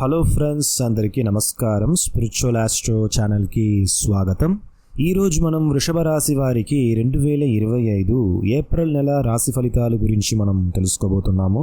Hello friends అందరికీ నమస్కారం. Spiritual astro ఛానల్కి స్వాగతం. ఈరోజు మనం వృషభ రాశి వారికి రెండు వేల ఇరవై ఐదు ఏప్రిల్ నెల రాశి ఫలితాల గురించి మనం తెలుసుకోబోతున్నాము.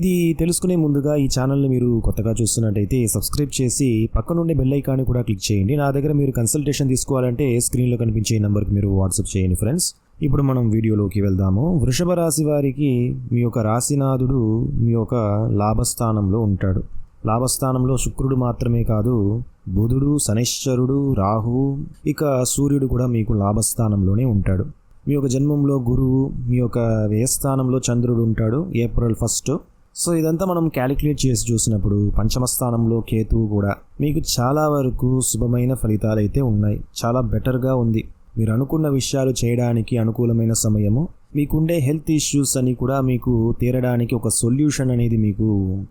ఇది తెలుసుకునే ముందుగా ఈ ఛానల్ని మీరు కొత్తగా చూస్తున్నట్టయితే సబ్స్క్రైబ్ చేసి పక్కనుండే బెల్ ఐకాన్ని కూడా క్లిక్ చేయండి. నా దగ్గర మీరు కన్సల్టేషన్ తీసుకోవాలంటే స్క్రీన్లో కనిపించే నెంబర్కి మీరు వాట్సాప్ చేయండి ఫ్రెండ్స్. ఇప్పుడు మనం వీడియోలోకి వెళ్దాము. వృషభ రాశి వారికి మీ యొక్క రాశినాథుడు మీ యొక్క లాభస్థానంలో ఉంటాడు. లాభస్థానంలో శుక్రుడు మాత్రమే కాదు బుధుడు శనిశ్చరుడు రాహువు ఇక సూర్యుడు కూడా మీకు లాభస్థానంలోనే ఉంటాడు. మీ యొక్క జన్మంలో గురువు మీ యొక్క వ్యయస్థానంలో చంద్రుడు ఉంటాడు ఏప్రిల్ ఫస్ట్. సో ఇదంతా మనం క్యాలిక్యులేట్ చేసి చూసినప్పుడు పంచమ స్థానంలో కేతువు కూడా మీకు చాలా వరకు శుభమైన ఫలితాలు అయితే ఉన్నాయి. చాలా బెటర్గా ఉంది. మీరు అనుకున్న విషయాలు చేయడానికి అనుకూలమైన సమయము మీకుండే హెల్త్ ఇష్యూస్ అని కూడా మీకు తీరడానికి ఒక సొల్యూషన్ అనేది మీకు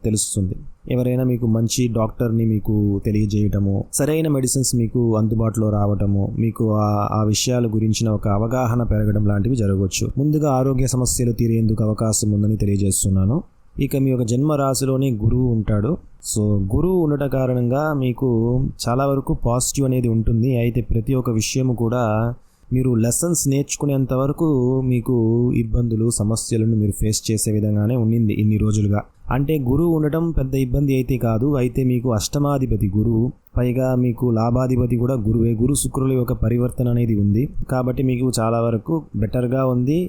తెలుస్తుంది. ఎవరైనా మీకు మంచి డాక్టర్ని మీకు తెలియజేయటము సరైన మెడిసిన్స్ మీకు అందుబాటులో రావటము మీకు ఆ ఆ విషయాల గురించిన ఒక అవగాహన పెరగడం లాంటివి జరగవచ్చు. ముందుగా ఆరోగ్య సమస్యలు తీరేందుకు అవకాశం ఉందని తెలియజేస్తున్నాను. ఇక మీ యొక్క జన్మ రాశిలోని గురువు ఉంటాడు. సో గురువు ఉండట కారణంగా మీకు చాలా వరకు పాజిటివ్ అనేది ఉంటుంది. అయితే ప్రతి ఒక్క విషయము కూడా మీరు లెసన్స్ నేర్చుకునేంత వరకు మీకు ఇబ్బందులు సమస్యలను మీరు ఫేస్ చేసే విధంగానే ఉండింది ఇన్ని రోజులుగా. అంటే గురువు ఉండటం పెద్ద ఇబ్బంది అయితే కాదు అయితే మీకు అష్టమాధిపతి గురువు పైగా మీకు లాభాధిపతి కూడా గురువే. గురు శుక్రుల యొక్క పరివర్తన అనేది ఉంది. కాబట్టి మీకు చాలా వరకు బెటర్గా ఉంది.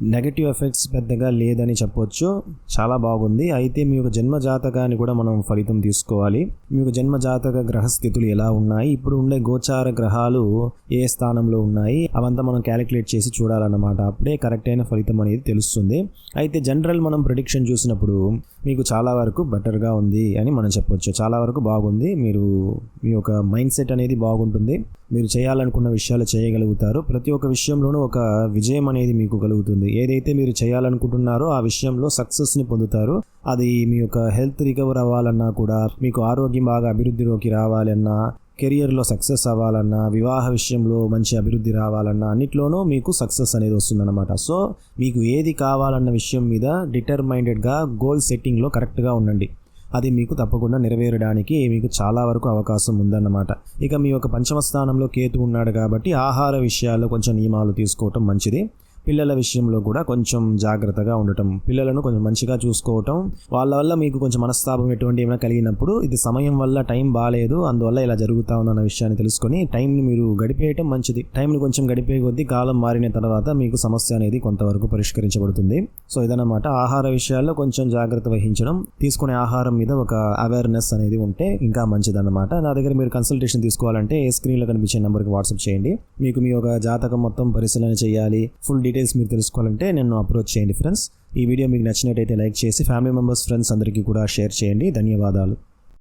నెగటివ్ ఎఫెక్ట్స్ పెద్దగా లేదని చెప్పొచ్చు. చాలా బాగుంది. అయితే మీ యొక్క జన్మ జాతకాన్ని కూడా మనం ఫలితం తీసుకోవాలి. మీ యొక్క జన్మ జాతక గ్రహస్థితులు ఎలా ఉన్నాయి? ఇప్పుడు ఉండే గోచార గ్రహాలు ఏ స్థానంలో ఉన్నాయి? అవంతా మనం క్యాలిక్యులేట్ చేసి చూడాలన్నమాట. అప్పుడే కరెక్ట్ అయిన ఫలితం అనేది తెలుస్తుంది. అయితే జనరల్ మనం ప్రొడిక్షన్ చూసినప్పుడు మీకు చాలా వరకు బెటర్గా ఉంది అని మనం చెప్పొచ్చు. చాలా వరకు బాగుంది. మీరు మీ యొక్క మైండ్ సెట్ అనేది బాగుంటుంది. మీరు చేయాలనుకున్న విషయాలు చేయగలుగుతారు. ప్రతి ఒక్క విషయంలోనూ ఒక విజయం అనేది మీకు కలుగుతుంది. ఏదైతే మీరు చేయాలనుకుంటున్నారో ఆ విషయంలో సక్సెస్ని పొందుతారు. అది మీ యొక్క హెల్త్ రికవర్ అవ్వాలన్నా కూడా మీకు ఆరోగ్యం బాగా అభివృద్ధిలోకి రావాలన్నా కెరియర్లో సక్సెస్ అవ్వాలన్నా వివాహ విషయంలో మంచి అభివృద్ధి రావాలన్నా అన్నిట్లోనూ మీకు సక్సెస్ అనేది వస్తుందన్నమాట. సో మీకు ఏది కావాలన్న విషయం మీద డిటర్మైండెడ్గా గోల్ సెట్టింగ్లో కరెక్ట్గా ఉండండి. అది మీకు తప్పకుండా నెరవేరడానికి మీకు చాలా వరకు అవకాశం ఉందన్నమాట. ఇక మీ యొక్క పంచమ స్థానంలో కేతు ఉన్నాడు కాబట్టి ఆహార విషయాల్లో కొంచెం నియమాలు తీసుకోవటం మంచిది. పిల్లల విషయంలో కూడా కొంచెం జాగ్రత్తగా ఉండటం పిల్లలను కొంచెం మంచిగా చూసుకోవటం వాళ్ళ వల్ల మీకు కొంచెం మనస్తాపం ఎటువంటి ఏమైనా కలిగినప్పుడు ఇది సమయం వల్ల టైం బాగాలేదు అందువల్ల ఇలా జరుగుతా ఉందన్న విషయాన్ని తెలుసుకొని టైంని మీరు గడిపేయటం మంచిది. టైంని కొంచెం గడిపే కొద్దీ కాలం మారిన తర్వాత మీకు సమస్య అనేది కొంతవరకు పరిష్కరించబడుతుంది. సో ఇదన్నమాట ఆహార విషయాల్లో కొంచెం జాగ్రత్త వహించడం తీసుకునే ఆహారం మీద ఒక అవేర్నెస్ అనేది ఉంటే ఇంకా మంచిదన్నమాట. నా దగ్గర మీరు కన్సల్టేషన్ తీసుకోవాలంటే ఏ స్క్రీన్లో కనిపించే నెంబర్కి వాట్సాప్ చేయండి. మీకు మీ యొక్క జాతకం మొత్తం పరిశీలన చేయాలి ఫుల్ డీటెయిల్స్ మీరు తెలుసుకోవాలంటే నన్ను అప్రోచ్ చేయండి ఫ్రెండ్స్. ఈ వీడియో మీకు నచ్చినట్టయితే లైక్ చేసి ఫ్యామిలీ మెంబర్స్ ఫ్రెండ్స్ అందరికీ కూడా షేర్ చేయండి. ధన్యవాదాలు.